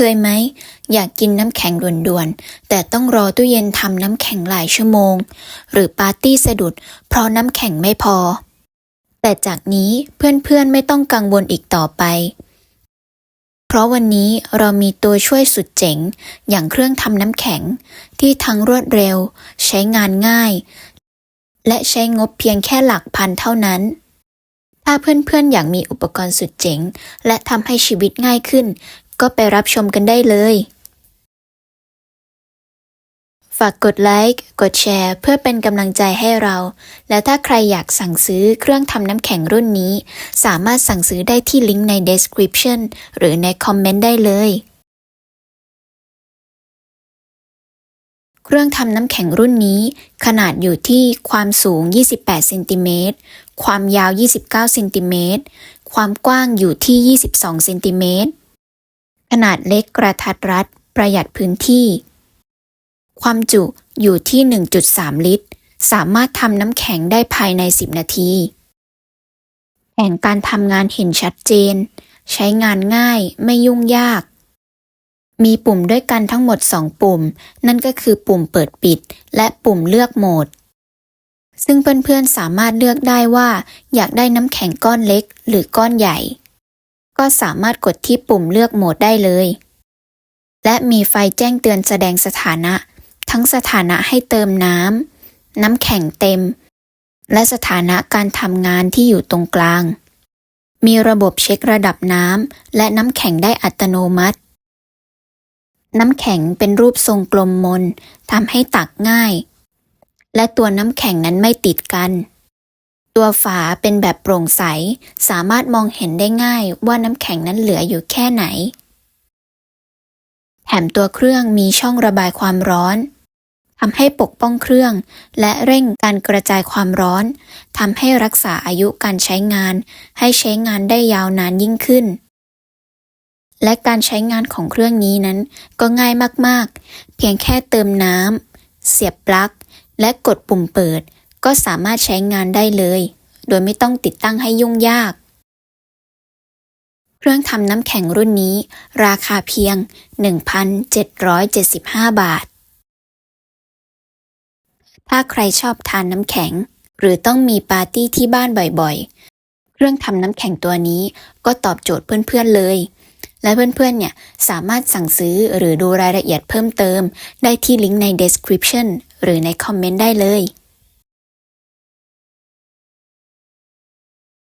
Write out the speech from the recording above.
คยไหม อยากกินน้ำแข็งด่วนๆ แต่ต้องรอตู้เย็นทำน้ำแข็งหลายชั่วโมง หรือปาร์ตี้สะดุด เพราะน้ำแข็งไม่พอ แต่จากนี้เพื่อนๆไม่ต้องกังวลอีกต่อไป เพราะวันนี้เรามีตัวช่วยสุดเจ๋ง อย่างเครื่องทำน้ำแข็ง ที่ทั้งรวดเร็ว ใช้งานง่าย และใช้งบเพียงแค่หลักพันเท่านั้นถ้าเพื่อนๆ อยากมีอุปกรณ์สุดเจ๋ง และทำให้ชีวิตง่ายขึ้น ก็ไปรับชมกันได้เลย ฝากกดไลค์ กดแชร์ เพื่อเป็นกำลังใจให้เรา และถ้าใครอยากสั่งซื้อเครื่องทำน้ำแข็งรุ่นนี้ สามารถสั่งซื้อได้ที่ลิงก์ใน description หรือในคอมเมนต์ได้เลยเครื่องทำน้ำแข็งรุ่นนี้ ขนาดอยู่ที่ความสูง 28เซนติเมตร ความยาว 29เซนติเมตร ความกว้างอยู่ที่ 22เซนติเมตร ขนาดเล็กกระทัดรัด ประหยัดพื้นที่ ความจุอยู่ที่ 1.3 ลิตร สามารถทำน้ำแข็งได้ภายใน 10 นาทีแผนการทำงานเห็นชัดเจน ใช้งานง่ายไม่ยุ่งยาก มีปุ่มด้วยกันทั้งหมด 2 ปุ่ม นั่นก็คือปุ่มเปิดปิด และปุ่มเลือกโหมด ซึ่งเพื่อนๆสามารถเลือกได้ว่า อยากได้น้ำแข็งก้อนเล็กหรือก้อนใหญ่ ก็สามารถกดที่ปุ่มเลือกโหมดได้เลย และมีไฟแจ้งเตือนแสดงสถานะ ทั้งสถานะให้เติมน้ำ น้ำแข็งเต็ม และสถานะการทำงานที่อยู่ตรงกลาง มีระบบเช็คระดับน้ำและน้ำแข็งได้อัตโนมัติ น้ำแข็งเป็นรูปทรงกลมมนทำให้ตักง่าย และตัวน้ำแข็งนั้นไม่ติดกัน ตัวฝาเป็นแบบโปร่งใส สามารถมองเห็นได้ง่ายว่าน้ำแข็งนั้นเหลืออยู่แค่ไหน แถมตัวเครื่องมีช่องระบายความร้อนทำให้ปกป้องเครื่อง และเร่งการกระจายความร้อนทำให้รักษาอายุการใช้งาน ให้ใช้งานได้ยาวนานยิ่งขึ้น และการใช้งานของเครื่องนี้นั้น ก็ง่ายมากๆ เพียงแค่เติมน้ำเสียบปลั๊ก และกดปุ่มเปิด ก็สามารถใช้งานได้เลย โดยไม่ต้องติดตั้งให้ยุ่งยาก เครื่องทำน้ำแข็งรุ่นนี้ ราคาเพียง 1,775 บาท ถ้าใครชอบทานน้ำแข็ง หรือต้องมีปาร์ตี้ที่บ้านบ่อยๆ เครื่องทำน้ำแข็งตัวนี้ก็ตอบโจทย์เพื่อนๆเลยและเพื่อนๆ เนี่ยสามารถสั่งซื้อหรือดูรายละเอียดเพิ่มเติม ได้ที่ลิงก์ใน description หรือในคอมเมนต์ได้เลย